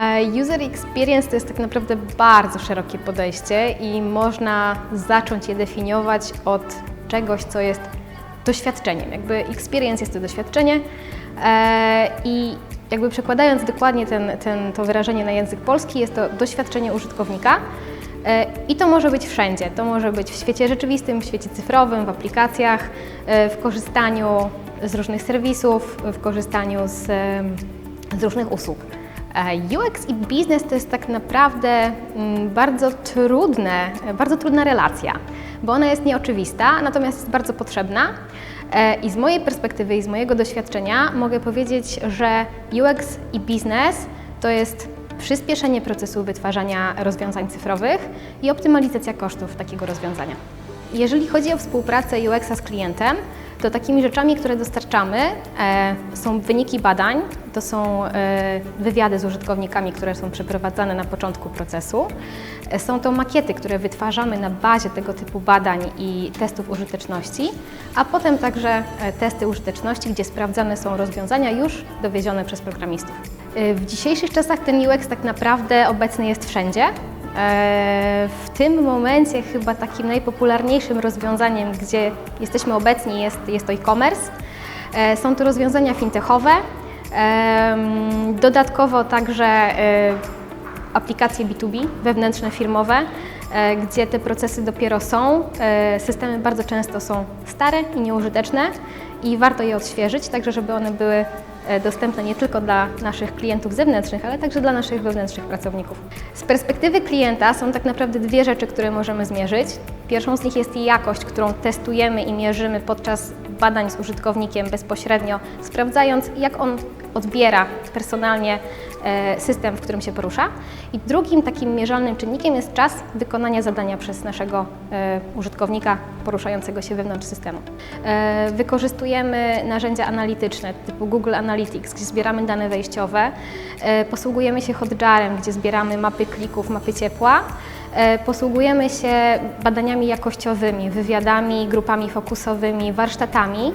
E, User experience to jest tak naprawdę bardzo szerokie podejście i można zacząć je definiować od czegoś, co jest doświadczeniem. Jakby experience jest to doświadczenie e, i jakby przekładając dokładnie ten, ten, to wyrażenie na język polski, jest to doświadczenie użytkownika. E, I to może być wszędzie. To może być w świecie rzeczywistym, w świecie cyfrowym, w aplikacjach, w korzystaniu z różnych serwisów, w korzystaniu z, z różnych usług. E, UX i biznes to jest tak naprawdę mm, bardzo trudne, bardzo trudna relacja, bo ona jest nieoczywista, natomiast jest bardzo potrzebna. E, I z mojej perspektywy i z mojego doświadczenia mogę powiedzieć, że UX i biznes to jest przyspieszenie procesu wytwarzania rozwiązań cyfrowych i optymalizacja kosztów takiego rozwiązania. Jeżeli chodzi o współpracę UX-a z klientem, to takimi rzeczami, które dostarczamy, e, są wyniki badań, to są e, wywiady z użytkownikami, które są przeprowadzane na początku procesu. E, są to makiety, które wytwarzamy na bazie tego typu badań i testów użyteczności, a potem także testy użyteczności, gdzie sprawdzane są rozwiązania już dowiezione przez programistów. W dzisiejszych czasach ten UX tak naprawdę obecny jest wszędzie. E, W tym momencie chyba takim najpopularniejszym rozwiązaniem, gdzie jesteśmy obecni jest, jest to e-commerce. E, Są to rozwiązania fintechowe, em, dodatkowo także e, aplikacje B2B, wewnętrzne firmowe, e, gdzie te procesy dopiero są. E, Systemy bardzo często są stare i nieużyteczne i warto je odświeżyć, także żeby one były e, dostępne nie tylko dla naszych klientów zewnętrznych, ale także dla naszych wewnętrznych pracowników. Z perspektywy klienta są tak naprawdę dwie rzeczy, które możemy zmierzyć. Pierwszą z nich jest jakość, którą testujemy i mierzymy podczas badań z użytkownikiem bezpośrednio, sprawdzając jak on odbiera personalnie system, w którym się porusza. I drugim takim mierzalnym czynnikiem jest czas wykonania zadania przez naszego e, użytkownika poruszającego się wewnątrz systemu. E, Wykorzystujemy narzędzia analityczne typu Google Analytics, gdzie zbieramy dane wejściowe. E, Posługujemy się Hotjarem, gdzie zbieramy mapy klików, mapy ciepła. E, Posługujemy się badaniami jakościowymi, wywiadami, grupami fokusowymi, warsztatami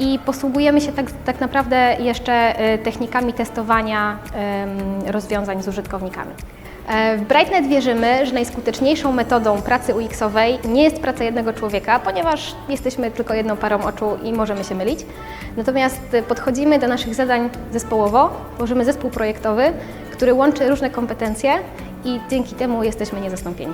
i posługujemy się tak, tak naprawdę jeszcze e, technikami testowania rozwiązań z użytkownikami. E, W Brightnet wierzymy, że najskuteczniejszą metodą pracy UX-owej nie jest praca jednego człowieka, ponieważ jesteśmy tylko jedną parą oczu i możemy się mylić. Natomiast e, podchodzimy do naszych zadań zespołowo, tworzymy zespół projektowy, który łączy różne kompetencje i dzięki temu jesteśmy niezastąpieni.